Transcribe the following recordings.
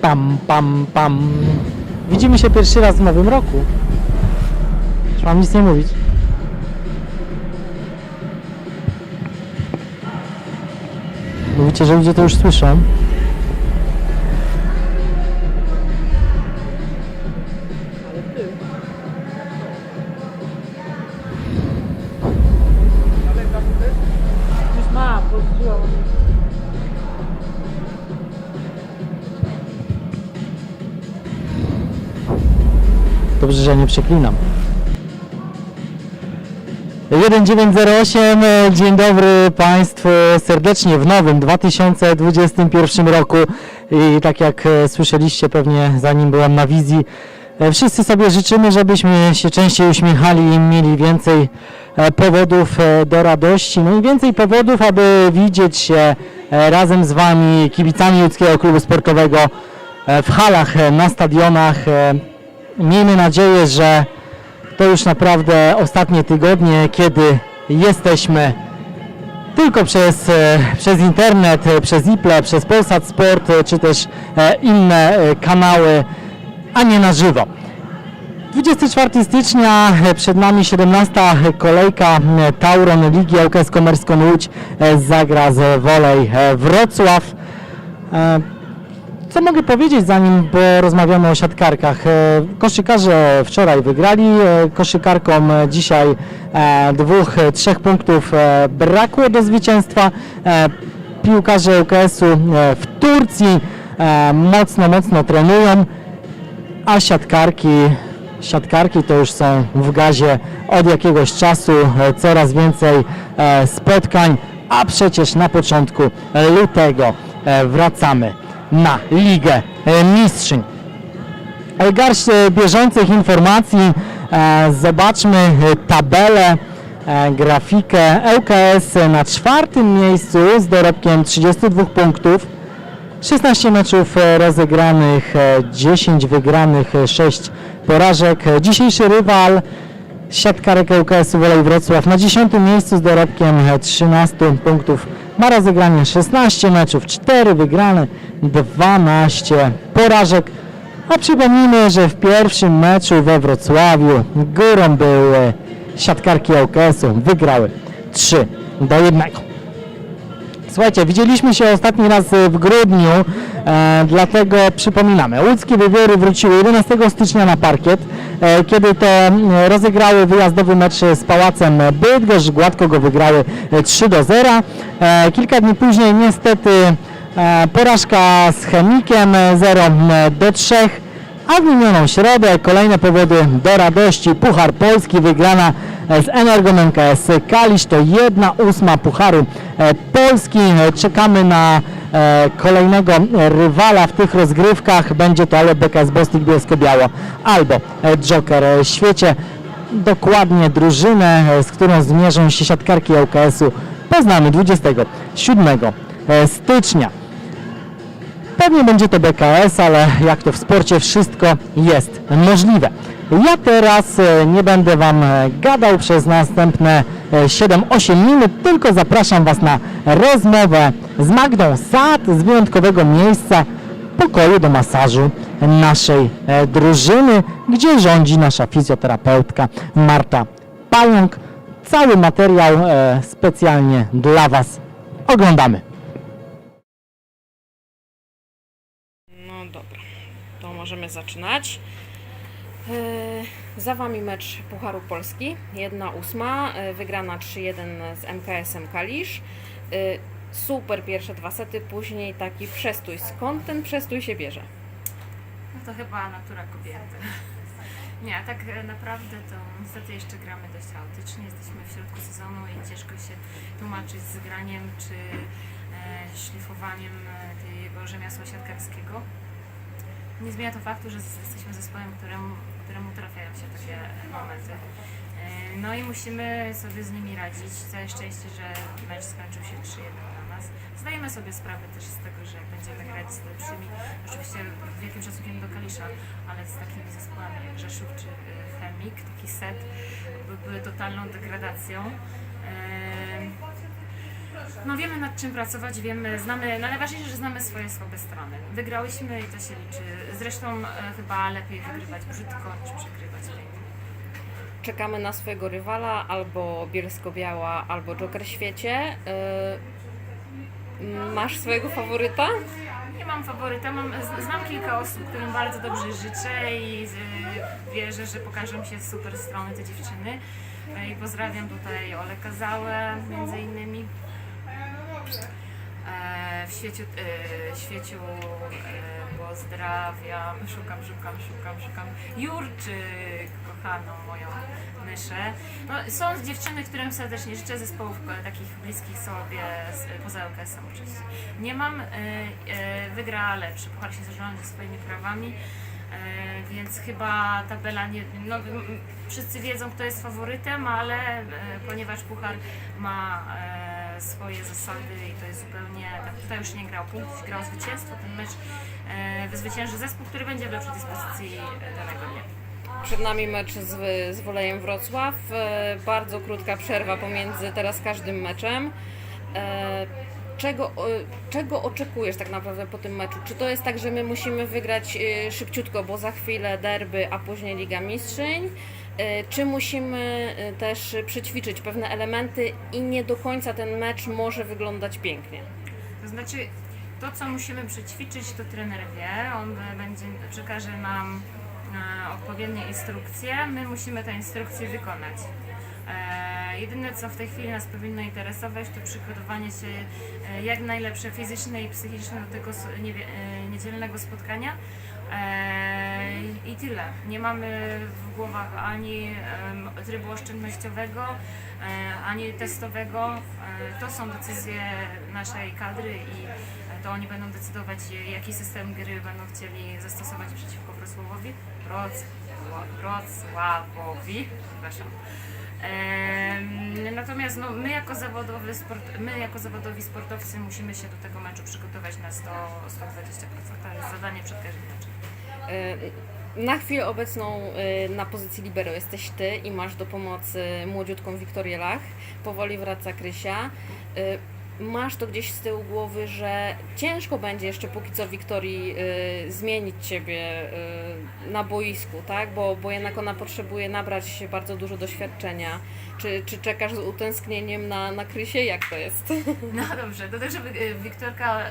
Pam, pam, pam. Widzimy się pierwszy raz w nowym roku. Już mam nic nie mówić. Mówicie, że ludzie to już słyszą. Dobrze, że nie przeklinam. 1908, e, dzień dobry Państwu serdecznie w nowym 2021 roku i tak jak e, słyszeliście pewnie zanim byłem na wizji, e, wszyscy sobie życzymy, żebyśmy się częściej uśmiechali i mieli więcej e, powodów do radości, no i więcej powodów, aby widzieć się razem z Wami, kibicami Łódzkiego Klubu Sportowego w halach, na stadionach. Miejmy nadzieję, że to już naprawdę ostatnie tygodnie, kiedy jesteśmy tylko przez, e, przez internet, e, przez Iple, przez Polsat Sport, e, czy też inne kanały, a nie na żywo. 24 stycznia przed nami 17 kolejka Tauron Ligi ŁKS Komerską Łódź zagra z Wolej Wrocław. Co mogę powiedzieć zanim porozmawiamy o siatkarkach? E, Koszykarze wczoraj wygrali, e, koszykarkom dzisiaj e, dwóch, trzech punktów brakło do zwycięstwa. Piłkarze UKS-u w Turcji mocno, mocno trenują, a siatkarki, siatkarki to już są w gazie od jakiegoś czasu, coraz więcej spotkań, a przecież na początku lutego wracamy na Ligę e, Mistrzyń. Garść e, bieżących informacji, e, zobaczmy tabelę, grafikę ŁKS na czwartym miejscu z dorobkiem 32 punktów. 16 meczów rozegranych, e, 10 wygranych, e, 6 porażek. Dzisiejszy rywal siatkarek ŁKS-u Wolej Wrocław na 10 miejscu z dorobkiem e, 13 punktów. Ma rozegranie 16 meczów, 4 wygrane, 12 porażek. A przypomnijmy, że w pierwszym meczu we Wrocławiu górą były siatkarki ŁKS-u. Wygrały 3 do 1. Słuchajcie, widzieliśmy się ostatni raz e, w grudniu, e, dlatego przypominamy. Łódzkie wywiory wróciły 11 stycznia na parkiet, e, kiedy to rozegrały wyjazdowy mecz z Pałacem Bydgoszcz, gładko go wygrały e, 3 do 0. E, kilka dni później niestety e, porażka z Chemikiem e, 0 do 3. A w minioną środę kolejne powody do radości. Puchar Polski wygrana e, z Energom MKS Kalisz to jedna ósma Pucharu e, Polski. E, Czekamy na kolejnego rywala w tych rozgrywkach. Będzie to albo BKS Bostik Bielsko-Biało, albo Joker Świecie. Dokładnie drużynę, z którą zmierzą się siatkarki ŁKS-u poznamy 27 e, stycznia. Pewnie będzie to BKS, ale jak to w sporcie wszystko jest możliwe. Ja teraz e, nie będę Wam e, gadał przez następne e, 7-8 minut, tylko zapraszam Was na rozmowę z Magdą Sad z wyjątkowego miejsca pokoju do masażu naszej e, drużyny, gdzie rządzi nasza fizjoterapeutka Marta Pająk. Cały materiał e, specjalnie dla Was oglądamy. Możemy zaczynać. E, Za Wami mecz Pucharu Polski, 1-8, e, wygrana 3-1 z MKS-em Kalisz. E, Super pierwsze dwa sety, później taki przestój. Skąd ten przestój się bierze? No to chyba natura kobiety. Nie, tak naprawdę to niestety jeszcze gramy dość chaotycznie. Jesteśmy w środku sezonu i ciężko się tłumaczyć z graniem czy szlifowaniem tego rzemiosła siatkarskiego. Nie zmienia to faktu, że jesteśmy zespołem, któremu, któremu trafiają się takie momenty. E, No i musimy sobie z nimi radzić. Całe szczęście, że mecz skończył się 3-1 dla nas. Zdajemy sobie sprawę też z tego, że jak będziemy grać z lepszymi, oczywiście wielkim szacunkiem do Kalisza, ale z takimi zespołami jak Rzeszów czy y, Chemik, taki set byłby totalną degradacją. No wiemy nad czym pracować, wiemy, znamy, no najważniejsze, że znamy swoje słabe strony. Wygrałyśmy i to się liczy. Zresztą e, chyba lepiej wygrywać brzydko niż przegrywać pięknie. Czekamy na swojego rywala, albo Bielsko-Biała, albo Joker Świecie. Yy, masz swojego faworyta? Nie mam faworyta, mam, z- znam kilka osób, którym bardzo dobrze życzę i y, wierzę, że pokażą się z super strony te dziewczyny. E, I pozdrawiam tutaj Ole Kazałę między innymi. E, w świeciu, e, świeciu e, pozdrawiam, szukam, szukam, szukam, szukam. Jurczyk, kochaną moją myszę. No, są dziewczyny, którym serdecznie życzę zespołów takich bliskich sobie, poza LKS-em oczywiście. Nie mam, wygra lepszy, puchar się zrządzi ze swoimi prawami. Więc chyba tabela nie. No, wszyscy wiedzą, kto jest faworytem, ale ponieważ puchar ma swoje zasady i to jest zupełnie. Tak, tutaj już nie grał punktów, grał zwycięstwo. Ten mecz e, wyzwycięży zespół, który będzie w lepszej dyspozycji e, danego dnia. Przed nami mecz z, z Wolejem Wrocław. E, Bardzo krótka przerwa pomiędzy teraz każdym meczem. E, Czego, e, czego oczekujesz tak naprawdę po tym meczu? Czy to jest tak, że my musimy wygrać e, szybciutko, bo za chwilę derby, a później Liga Mistrzyń? E, Czy musimy e, też przećwiczyć pewne elementy i nie do końca ten mecz może wyglądać pięknie? To znaczy, to co musimy przećwiczyć, to trener wie. On będzie, przekaże nam e, odpowiednie instrukcje. My musimy te instrukcje wykonać. Jedyne co w tej chwili nas powinno interesować, to przygotowanie się jak najlepsze fizycznie i psychicznie do tego niedzielnego spotkania. I tyle. Nie mamy w głowach ani trybu oszczędnościowego, e, ani testowego. E, To są decyzje naszej kadry i to oni będą decydować, jaki system gry będą chcieli zastosować przeciwko Wrocławowi. Wrocław- Wrocławowi, przepraszam. Natomiast no, my, jako zawodowy sport, my jako zawodowi sportowcy musimy się do tego meczu przygotować na 100, 120%. To jest zadanie przed każdym meczem. E, Na chwilę obecną e, na pozycji libero jesteś Ty i masz do pomocy młodziutką Wiktorię Lach. Powoli wraca Krysia. Masz to gdzieś z tyłu głowy, że ciężko będzie jeszcze póki co Wiktorii e, zmienić Ciebie e, na boisku, tak? Bo, bo jednak ona potrzebuje nabrać bardzo dużo doświadczenia. Czy, czy czekasz z utęsknieniem na, na Krysię? Jak to jest? No dobrze, do tego, żeby e, Wiktorka e,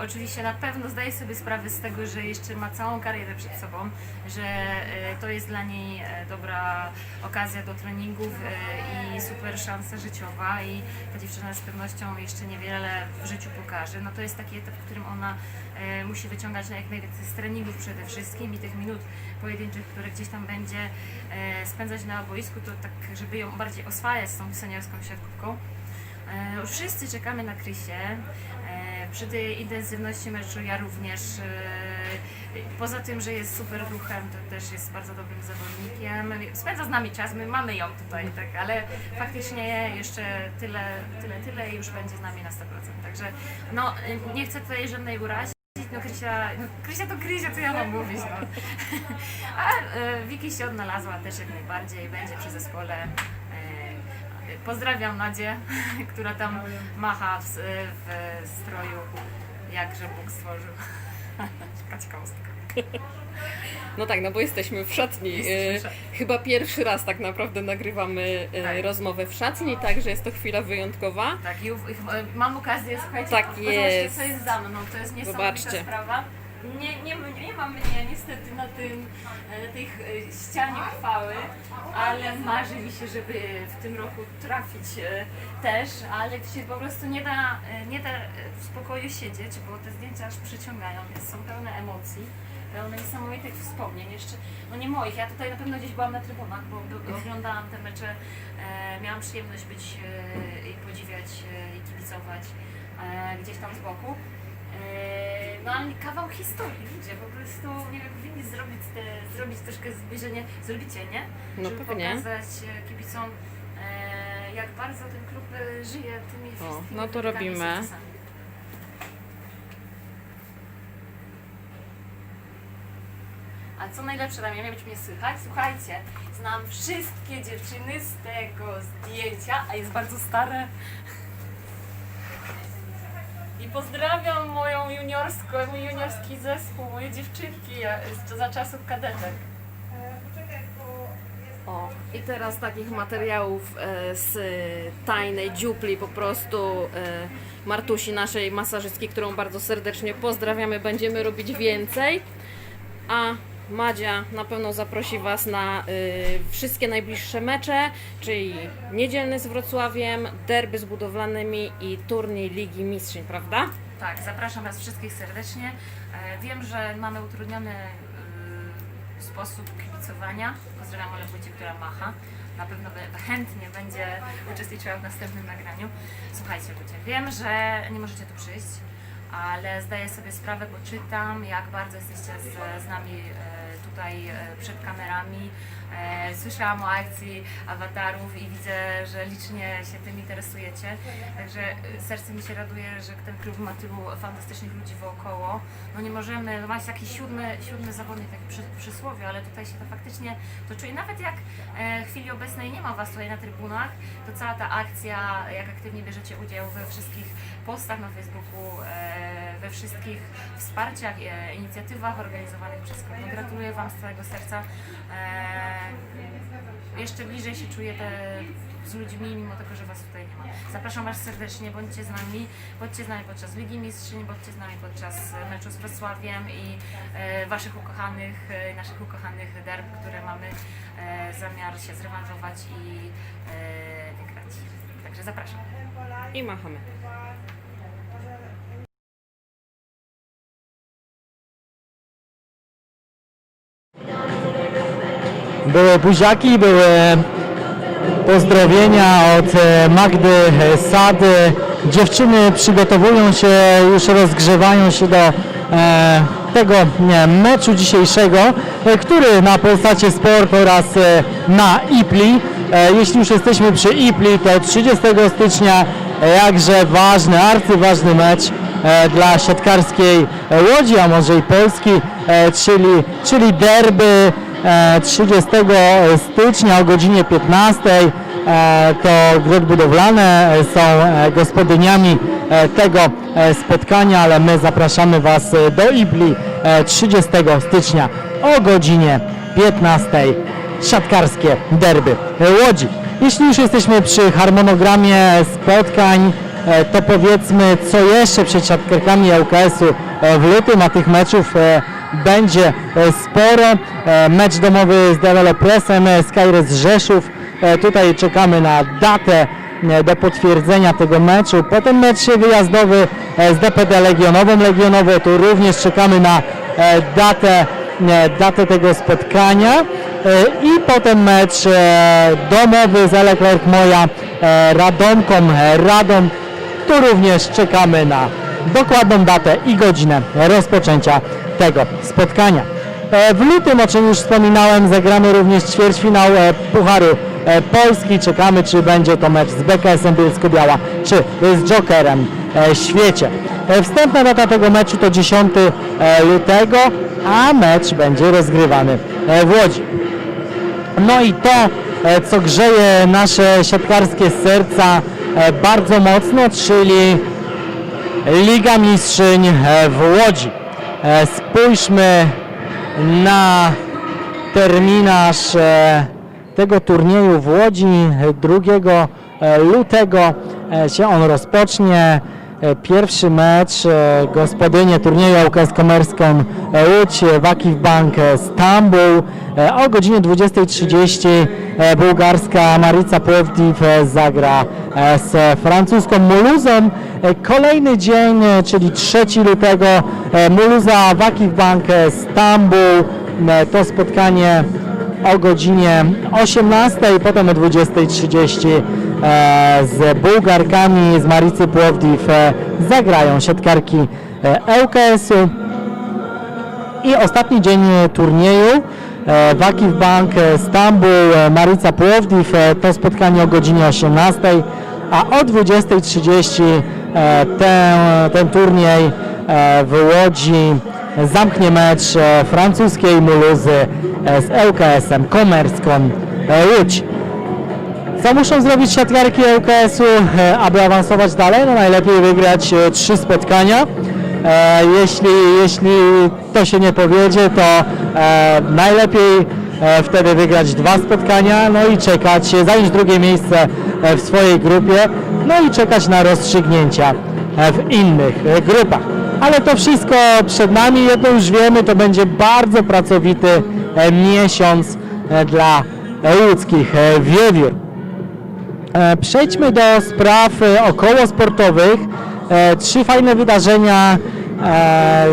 oczywiście na pewno zdaje sobie sprawę z tego, że jeszcze ma całą karierę przed sobą, że e, to jest dla niej e, dobra okazja do treningów e, i super szansa życiowa i ta dziewczyna z pewnością jeszcze niewiele w życiu pokaże. No to jest taki etap, w którym ona e, musi wyciągać jak najwięcej z treningów przede wszystkim i tych minut pojedynczych, które gdzieś tam będzie e, spędzać na boisku, to tak, żeby ją bardziej oswajać z tą seniorską siatkówką. E, Wszyscy czekamy na Krysię. E, Przy tej intensywności meczu ja również. e, Poza tym, że jest super duchem, to też jest bardzo dobrym zawodnikiem. Spędza z nami czas, my mamy ją tutaj, tak, ale faktycznie jeszcze tyle, tyle, tyle i już będzie z nami na 100%. Także no, e, nie chcę tutaj żadnej urazić. No Krysia, no Krysia to Krysia, co ja mam mówić, no. A e, Wiki się odnalazła też jak najbardziej, będzie przy zespole. E, Pozdrawiam Nadzię, która tam macha w, w stroju, jakże Bóg stworzył. No tak, no bo jesteśmy w szatni. Jesteśmy w E, szatni. Chyba pierwszy raz tak naprawdę nagrywamy e, Tak. rozmowę w szatni, także jest to chwila wyjątkowa. Tak, i mam okazję, słuchajcie, Tak jest. co jest za mną, to jest niesamowita Zobaczcie. sprawa. Nie, nie, nie ma mnie niestety na tym, e, na tej e, ścianie chwały, ale marzy mi się, żeby w tym roku trafić e, też, ale się po prostu nie da, nie da w spokoju siedzieć, bo te zdjęcia aż przyciągają, są pełne emocji. Pełne niesamowitych wspomnień, jeszcze, no nie moich, ja tutaj na pewno gdzieś byłam na trybunach, bo oglądałam te mecze, miałam przyjemność być i podziwiać i kibicować gdzieś tam z boku. No ale kawał historii ludzie, po prostu nie wiem, powinni zrobić, te, zrobić troszkę zbliżenie, zrobicie, nie? No Żeby pewnie. pokazać e, kibicom, e, jak bardzo ten klub e, żyje tymi wszystkimi no to wynikami, robimy. sukcesami. A co najlepsze, tam czy mnie słychać, słuchajcie, znam wszystkie dziewczyny z tego zdjęcia, a jest bardzo stare. Pozdrawiam moją juniorską, mój juniorski zespół, moje dziewczynki za czasów kadetek. O, i teraz takich materiałów e, z tajnej dziupli po prostu e, Martusi, naszej masażystki, którą bardzo serdecznie pozdrawiamy, będziemy robić więcej. A Madzia na pewno zaprosi Was na y, wszystkie najbliższe mecze, czyli niedzielny z Wrocławiem, derby z budowlanymi i turniej Ligi Mistrzyń, prawda? Tak, zapraszam Was wszystkich serdecznie. E, Wiem, że mamy utrudniony y, sposób kibicowania. Pozdrawiam Olę która macha. Na pewno chętnie będzie uczestniczyła w następnym nagraniu. Słuchajcie ludzie, wiem, że nie możecie tu przyjść, ale zdaję sobie sprawę, bo czytam, jak bardzo jesteście z, z nami e, tutaj e, przed kamerami. E, Słyszałam o akcji awatarów i widzę, że licznie się tym interesujecie. Także e, serce mi się raduje, że ten klub ma tylu fantastycznych ludzi wokoło. No nie możemy, no ma taki siódmy, siódmy zawodnik, tak przy, przysłowie, ale tutaj się to faktycznie to czuje. Nawet jak e, w chwili obecnej nie ma Was tutaj na trybunach, to cała ta akcja, jak aktywnie bierzecie udział we wszystkich postach na Facebooku, we wszystkich wsparciach, inicjatywach organizowanych przez klub. No, gratuluję Wam z całego serca. Jeszcze bliżej się czuję te, z ludźmi, mimo tego, że Was tutaj nie ma. Zapraszam Was serdecznie, bądźcie z nami, bądźcie z nami podczas Ligi Mistrzyń, bądźcie z nami podczas e, meczu z Wrocławiem i e, Waszych ukochanych, e, naszych ukochanych derb, które mamy e, zamiar się zrewanżować i e, wygrać. Także zapraszam. I machamy. Były buziaki, były pozdrowienia od e, Magdy e, Sady. Dziewczyny przygotowują się, już rozgrzewają się do e, tego meczu dzisiejszego, który na Polsacie Sport oraz na IPLI. Jeśli już jesteśmy przy IPLI, to 30 stycznia jakże ważny, arcyważny mecz dla siatkarskiej Łodzi, a może i Polski, czyli, czyli derby 30 stycznia o godzinie 15 e, to Grot Budowlane e, są e, gospodyniami e, tego e, spotkania, ale my zapraszamy Was e, do Ibli e, 30 stycznia o godzinie 15 siatkarskie derby e, Łodzi. Jeśli już jesteśmy przy harmonogramie spotkań, e, to powiedzmy, co jeszcze przed siatkarkami ŁKS-u e, w lutym, a tych meczów e, będzie e, sporo. E, Mecz domowy z Developresem e, Skyres Rzeszów. Tutaj czekamy na datę do potwierdzenia tego meczu. Potem mecz wyjazdowy z DPD Legionową Legionowo. Tu również czekamy na datę, datę tego spotkania. I potem mecz domowy z Leclerc Moja Radomką Radom. Tu również czekamy na dokładną datę i godzinę rozpoczęcia tego spotkania. E, W lutym, o czym już wspominałem, zagramy również ćwierćfinał e, Pucharu e, Polski. Czekamy, czy będzie to mecz z BKS-em Bielsko-Biała, czy z Jokerem Świecie. Wstępna data tego meczu to 10 e, lutego, a mecz będzie rozgrywany w Łodzi. No i to, co grzeje nasze siatkarskie serca bardzo mocno, czyli Liga Mistrzyń w Łodzi. E, Spójrzmy na terminarz e, tego turnieju w Łodzi. 2 lutego e, się on rozpocznie. Pierwszy mecz gospodynie turnieju ŁKS Komerską Łódź, Wakiw Bank Stambuł. O godzinie 20.30 e, bułgarska Marica Płowdiw e, zagra e, z francuską Muluzą. E, Kolejny dzień, e, czyli 3 lutego e, Muluza Wakiw Bank e, Stambuł. E, To spotkanie o godzinie 18, potem o 20.30 e, z Bułgarkami z Maricy Płowdiw e, zagrają siatkarki e, ŁKS-u. I ostatni dzień e, turnieju e, Wakiw Bank e, Stambuł, e, Marica Płowdiw, to spotkanie o godzinie 18, a o 20.30 e, ten, ten turniej w Łodzi zamknie mecz francuskiej Muluzy z ŁKS-em Komerską Łódź. Co muszą zrobić siatkarki ŁKS-u, aby awansować dalej? No najlepiej wygrać trzy spotkania. E, jeśli, jeśli to się nie powiedzie, to e, najlepiej e, wtedy wygrać dwa spotkania, no i czekać, zająć drugie miejsce w swojej grupie, no i czekać na rozstrzygnięcia w innych grupach. Ale to wszystko przed nami, jedno już wiemy, to będzie bardzo pracowity miesiąc dla łódzkich wiewiór. Przejdźmy do spraw okołosportowych. E, Trzy fajne wydarzenia e,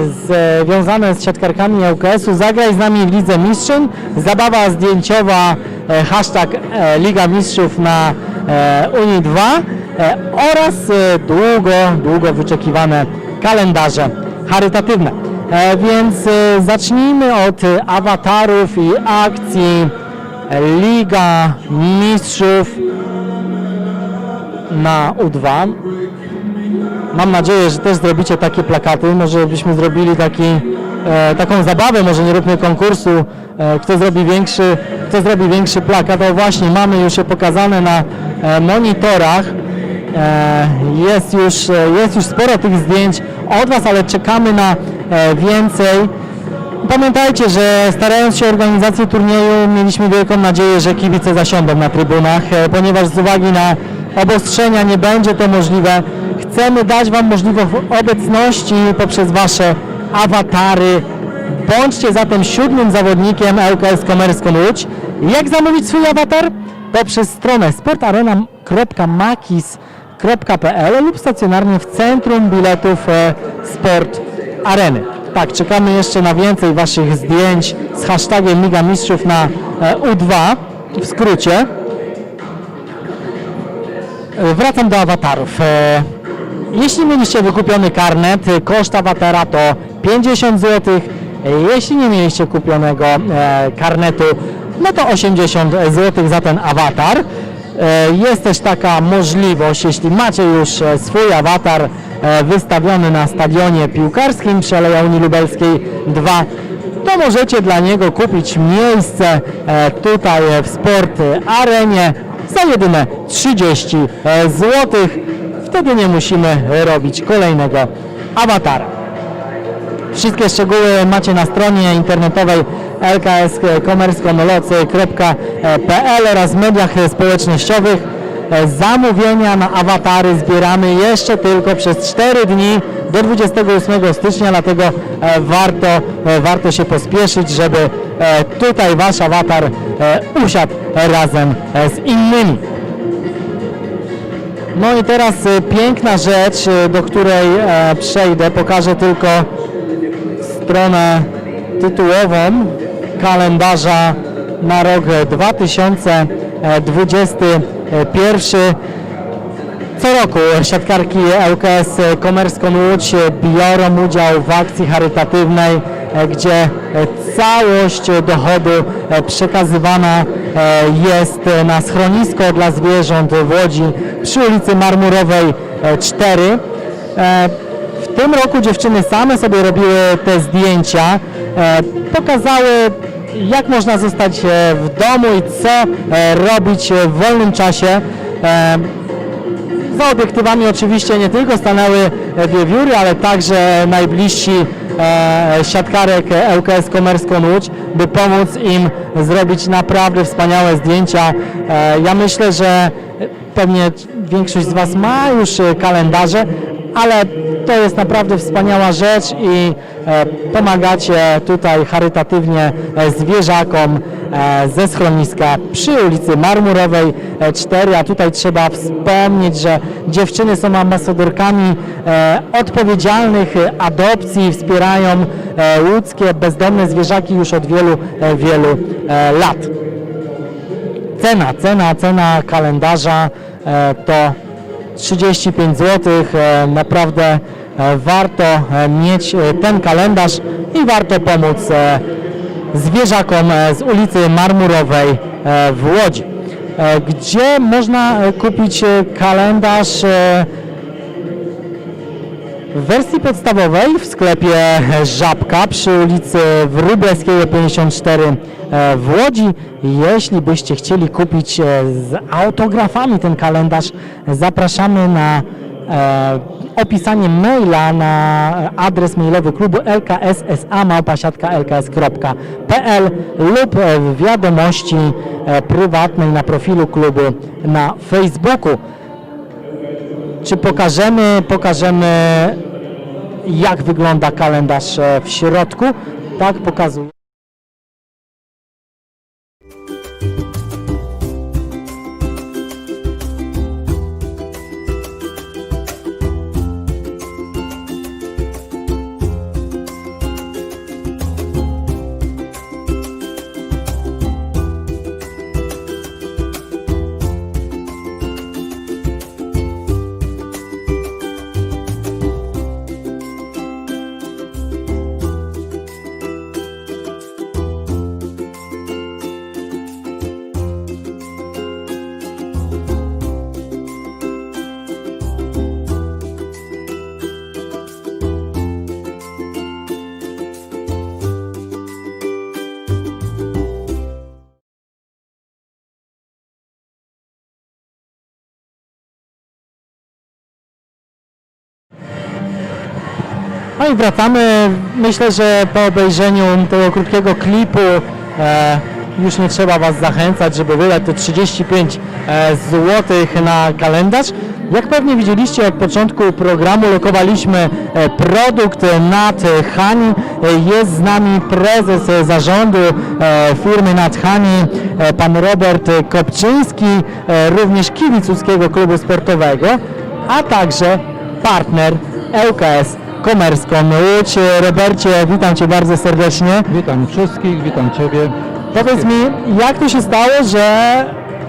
związane z siatkarkami ŁKS-u. Zagraj z nami w Lidze Mistrzyn. Zabawa zdjęciowa e, hashtag e, Liga Mistrzów na e, Unii 2 e, oraz e, długo, długo wyczekiwane kalendarze charytatywne. E, Więc e, zacznijmy od e, awatarów i akcji e, Liga Mistrzów na U2. Mam nadzieję, że też zrobicie takie plakaty. Może byśmy zrobili taki, e, taką zabawę, może nie róbmy konkursu, e, kto zrobi większy, kto zrobi większy plakat. O właśnie, mamy już je pokazane na e, monitorach. Jest, już, jest już sporo tych zdjęć od Was, ale czekamy na więcej. Pamiętajcie, że starając się o organizację turnieju mieliśmy wielką nadzieję, że kibice zasiądą na trybunach, ponieważ z uwagi na obostrzenia nie będzie to możliwe. Chcemy dać Wam możliwość obecności poprzez Wasze awatary. Bądźcie zatem siódmym zawodnikiem ŁKS Komerską Łódź. Jak zamówić swój awatar? Poprzez stronę sportarena.makis.pl lub stacjonarnie w centrum biletów e, Sport Areny. Tak, czekamy jeszcze na więcej Waszych zdjęć z hashtagiem Liga Mistrzów na e, U2 w skrócie. E, Wracam do awatarów. Jeśli mieliście wykupiony karnet, koszt awatara to 50 zł. Jeśli nie mieliście kupionego e, karnetu, no to 80 zł za ten awatar. E, Jest też taka możliwość, jeśli macie już e, swój awatar wystawiony na stadionie piłkarskim przy Unii Lubelskiej 2, to możecie dla niego kupić miejsce tutaj w Sport Arenie za jedyne 30 zł. Wtedy nie musimy robić kolejnego awatara. Wszystkie szczegóły macie na stronie internetowej lkskomerskomolocy.pl oraz mediach społecznościowych. Zamówienia na awatary zbieramy jeszcze tylko przez 4 dni do 28 stycznia, dlatego e, warto, e, warto się pospieszyć, żeby e, tutaj Wasz awatar usiadł razem z innymi. No i teraz e, piękna rzecz, e, do której e, przejdę, pokażę tylko stronę tytułową kalendarza na rok 2021. Co roku siatkarki ŁKS Komerską Łódź biorą udział w akcji charytatywnej, gdzie całość dochodu przekazywana jest na schronisko dla zwierząt w Łodzi przy ulicy Marmurowej e, 4. E, w tym roku dziewczyny same sobie robiły te zdjęcia, e, pokazały jak można zostać e, w domu i co e, robić w wolnym czasie. E, za obiektywami oczywiście nie tylko stanęły e, wiewióry, ale także najbliżsi e, siatkarek ŁKS Komerską Łódź, by pomóc im zrobić naprawdę wspaniałe zdjęcia. E, ja myślę, że pewnie większość z Was ma już e, kalendarze, ale to jest naprawdę wspaniała rzecz i e, pomagacie tutaj charytatywnie e, zwierzakom e, ze schroniska przy ulicy Marmurowej e, 4, a tutaj trzeba wspomnieć, że dziewczyny są ambasadorkami e, odpowiedzialnych e, adopcji, wspierają e, łódzkie bezdomne zwierzaki już od wielu, e, wielu e, lat. Cena, cena, cena kalendarza e, to 35 zł. E, naprawdę e, warto e, mieć e, ten kalendarz i warto pomóc e, zwierzakom e, z ulicy Marmurowej e, w Łodzi. E, Gdzie można kupić kalendarz? W wersji podstawowej w sklepie Żabka przy ulicy Wróbelskiego 54 e, w Łodzi. Jeśli byście chcieli kupić z autografami ten kalendarz, zapraszamy na opisanie maila na adres mailowy klubu lkssa.lks.pl lub w wiadomości e, prywatnej na profilu klubu na Facebooku. Czy pokażemy, pokażemy jak wygląda kalendarz e, w środku? Tak, pokazuję. No i wracamy. Myślę, że po obejrzeniu tego krótkiego klipu e, już nie trzeba Was zachęcać, żeby wydać te 35 e, zł na kalendarz. Jak pewnie widzieliście od początku programu lokowaliśmy e, produkt nad Hani. E, Jest z nami prezes zarządu e, firmy nad Hani, pan Robert Kopczyński, również kibic Klubu Sportowego, a także partner ŁKS Komerską Łódź. Robercie, witam Cię bardzo serdecznie. Witam wszystkich, witam Ciebie. Powiedz mi, jak to się stało, że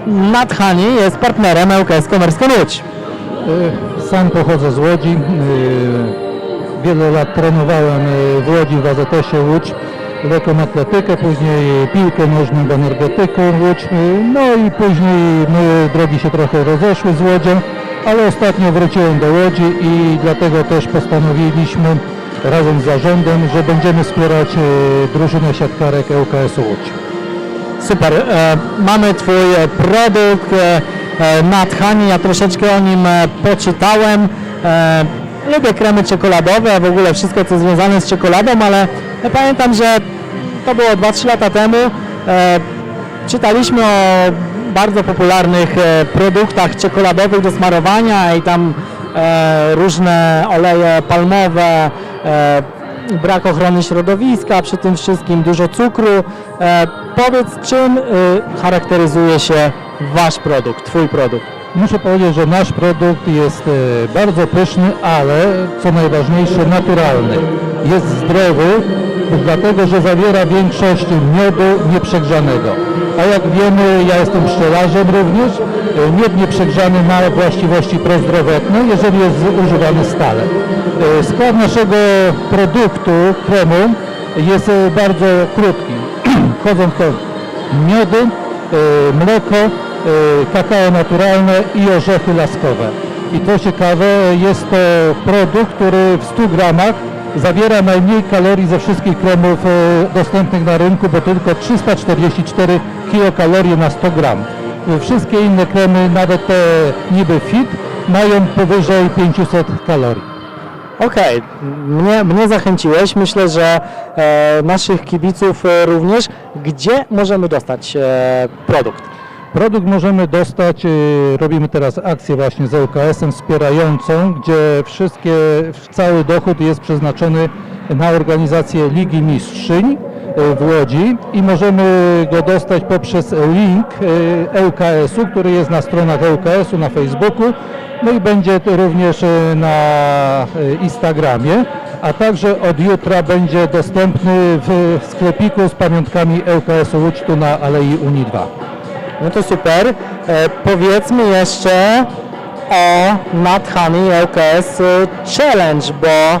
Nadhani jest partnerem ŁKS Komerską Łódź? Y, Sam pochodzę z Łodzi. y, Wiele lat trenowałem w Łodzi w AZS-ie Łódź. Lekką atletykę, później piłkę nożną w energetyku Łódź. No i później moje drogi się trochę rozeszły z Łodzią, ale ostatnio wróciłem do Łodzi i dlatego też postanowiliśmy razem z zarządem, że będziemy wspierać y, drużynę siatkarek ŁKS Łódź. Super, e, mamy Twój e, produkt e, e, Nadhani, ja troszeczkę o nim e, poczytałem. E, lubię kremy czekoladowe, w ogóle wszystko co związane z czekoladą, ale pamiętam, że to było 2-3 lata temu. E, czytaliśmy o bardzo popularnych e, produktach czekoladowych do smarowania i tam e, różne oleje palmowe, e, brak ochrony środowiska, przy tym wszystkim dużo cukru. Powiedz, czym charakteryzuje się Wasz produkt, Twój produkt? Muszę powiedzieć, że nasz produkt jest bardzo pyszny, ale co najważniejsze naturalny. Jest zdrowy, dlatego że zawiera większość miodu nieprzegrzanego. A jak wiemy, ja jestem pszczelarzem również, e, miód nieprzegrzany ma właściwości prozdrowotne, jeżeli jest używany stale. E, Skład naszego produktu, kremu, jest e, bardzo krótki. Wchodzą to miody, mleko, kakao naturalne i orzechy laskowe. I to ciekawe, jest to produkt, który w 100 gramach zawiera najmniej kalorii ze wszystkich kremów e, dostępnych na rynku, bo tylko 344 kilokalorie na 100 gram. E, Wszystkie inne kremy, nawet te niby fit, mają powyżej 500 kalorii. Okej, mnie, mnie zachęciłeś. Myślę, że e, naszych kibiców e, również. Gdzie możemy dostać e, produkt? Produkt możemy dostać, y, robimy teraz akcję właśnie z ŁKS-em wspierającą, gdzie wszystkie, cały dochód jest przeznaczony na organizację Ligi Mistrzyń y, w Łodzi i możemy go dostać poprzez link y, ŁKS-u, który jest na stronach ŁKS-u na Facebooku, no i będzie również na Instagramie, a także od jutra będzie dostępny w sklepiku z pamiątkami ŁKS-u Łódź tu na Alei Unii 2. No to super. E, powiedzmy jeszcze o Nadhani LKS Challenge, bo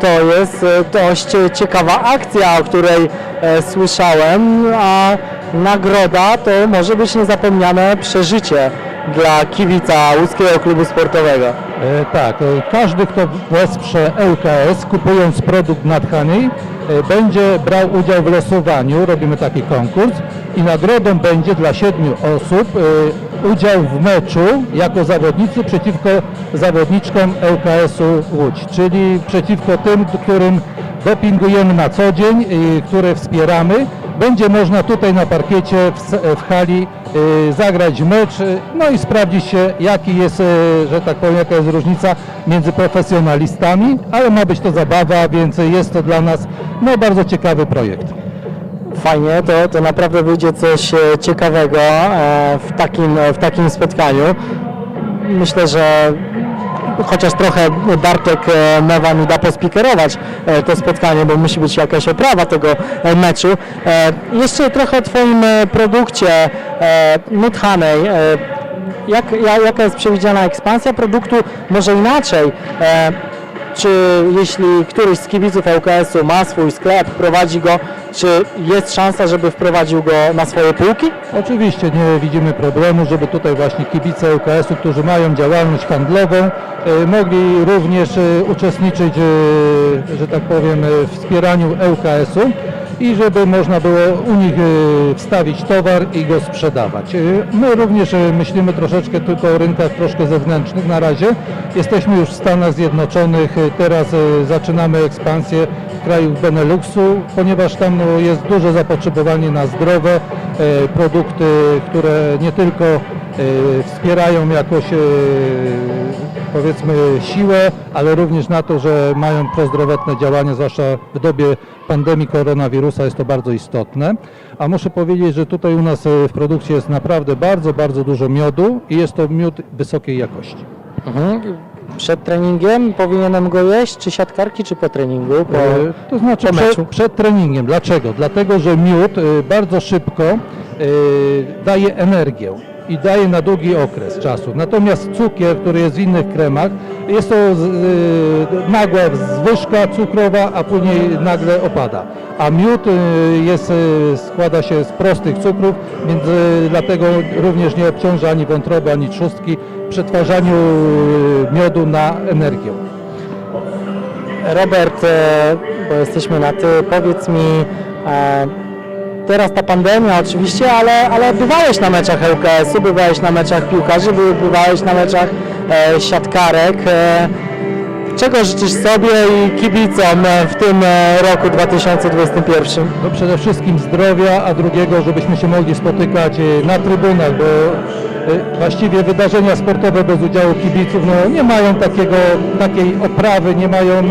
to jest e, dość ciekawa akcja, o której e, słyszałem, a nagroda to może być niezapomniane przeżycie. dla kibica łódzkiego klubu sportowego. E, tak, e, każdy, kto wesprze ŁKS kupując produkt Nadhoney e, będzie brał udział w losowaniu, robimy taki konkurs i nagrodą będzie dla siedmiu osób udział w meczu jako zawodnicy przeciwko zawodniczkom ŁKS-u Łódź, czyli przeciwko tym, którym dopingujemy na co dzień, i które wspieramy. Będzie można tutaj na parkiecie w, hali y, zagrać mecz, y, no i sprawdzić się, jaki jest, y, że tak powiem, jaka jest różnica między profesjonalistami, ale ma być to zabawa, więc jest to dla nas no, bardzo ciekawy projekt. Fajnie, to, to naprawdę będzie coś e, ciekawego e, w takim, w takim spotkaniu. Myślę, że chociaż trochę Bartek e, Mewa mi da pospikerować e, to spotkanie, bo musi być jakaś oprawa tego e, meczu. Jeszcze trochę o Twoim produkcie. E, Jak, ja- jaka jest przewidziana ekspansja produktu? Może inaczej. Czy jeśli któryś z kibiców ŁKS-u ma swój sklep, prowadzi go, czy jest szansa, żeby wprowadził go na swoje półki? Oczywiście nie widzimy problemu, żeby tutaj właśnie kibice ŁKS-u, którzy mają działalność handlową, e, mogli również e, uczestniczyć, e, że tak powiem, w wspieraniu ŁKS-u i żeby można było u nich wstawić towar i go sprzedawać. My również myślimy troszeczkę tylko o rynkach troszkę zewnętrznych na razie. Jesteśmy już w Stanach Zjednoczonych, teraz zaczynamy ekspansję krajów Beneluxu, ponieważ tam no, jest duże zapotrzebowanie na zdrowe e, produkty, które nie tylko e, wspierają jakoś e, powiedzmy siłę, ale również na to, że mają prozdrowotne działania, zwłaszcza w dobie pandemii koronawirusa jest to bardzo istotne. A muszę powiedzieć, że tutaj u nas w produkcji jest naprawdę bardzo, bardzo dużo miodu i jest to miód wysokiej jakości. Mhm. Przed treningiem powinienem go jeść, czy siatkarki, czy po treningu? Po... E, To znaczy po meczu. przed, przed treningiem. Dlaczego? Dlatego, że miód e, bardzo szybko e, daje energię i daje na długi okres czasu. Natomiast cukier, który jest w innych kremach, jest to e, nagła zwyżka cukrowa, a później nagle opada. A miód e, jest, e, składa się z prostych cukrów, więc dlatego również nie obciąża ani wątroby, ani trzustki w przetwarzaniu miodu na energię. Robert, bo jesteśmy na ty, powiedz mi, e, teraz ta pandemia oczywiście, ale, ale bywałeś na meczach ŁKS-u, bywałeś na meczach piłkarzy, by- bywałeś na meczach e, siatkarek. E, czego życzysz sobie i kibicom w tym e, roku 2021? No przede wszystkim zdrowia, a drugiego, żebyśmy się mogli spotykać e, na trybunach, bo e, właściwie wydarzenia sportowe bez udziału kibiców no, nie mają takiego, takiej oprawy, nie mają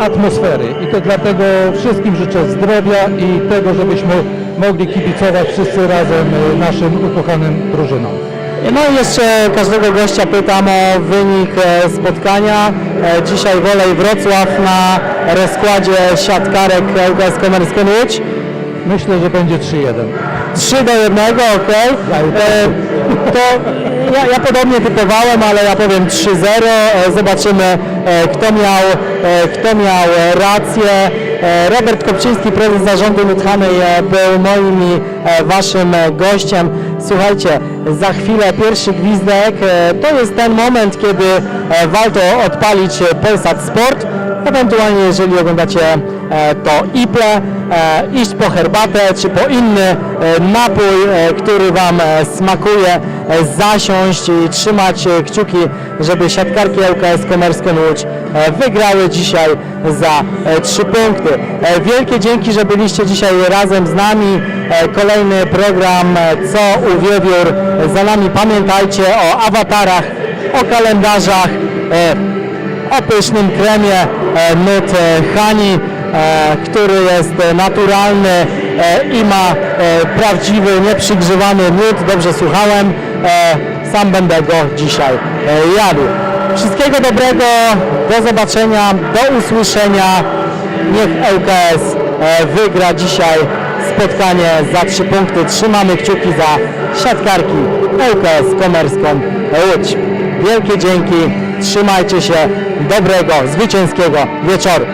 atmosfery. I to dlatego wszystkim życzę zdrowia i tego, żebyśmy mogli kibicować wszyscy razem e, naszym ukochanym drużynom. No i jeszcze każdego gościa pytam o wynik e, spotkania. E, Dzisiaj Wolej Wrocław na rozkładzie siatkarek ŁKS Komerski Łódź. Myślę, że będzie 3-1. 3 do 1, ok. E, to ja, ja podobnie typowałem, ale ja powiem 3-0. E, Zobaczymy, e, kto miał, e, kto miał rację. Robert Kopczyński, prezes zarządu Nuthanej, e, był moim i waszym gościem. Słuchajcie, za chwilę pierwszy gwizdek. To jest ten moment, kiedy warto odpalić Polsat Sport. Ewentualnie, jeżeli oglądacie to iple, iść po herbatę czy po inny napój, który Wam smakuje, zasiąść i trzymać e, kciuki, żeby siatkarki ŁKS Komerską Łódź e, wygrały dzisiaj za e, trzy punkty. E, Wielkie dzięki, że byliście dzisiaj razem z nami. E, Kolejny program e, Co u wiewiór za nami. Pamiętajcie o awatarach, o kalendarzach. e, o pysznym kremie e, Nut e, Hani, e, który jest e, naturalny e, i ma e, prawdziwy, nieprzygrzewany miód. Dobrze słuchałem, e, sam będę go dzisiaj e, jadł. Wszystkiego dobrego, do zobaczenia, do usłyszenia. Niech ŁKS e, wygra dzisiaj spotkanie za trzy punkty. Trzymamy kciuki za siatkarki ŁKS Komerską Łódź. Wielkie dzięki, trzymajcie się, dobrego, zwycięskiego wieczoru.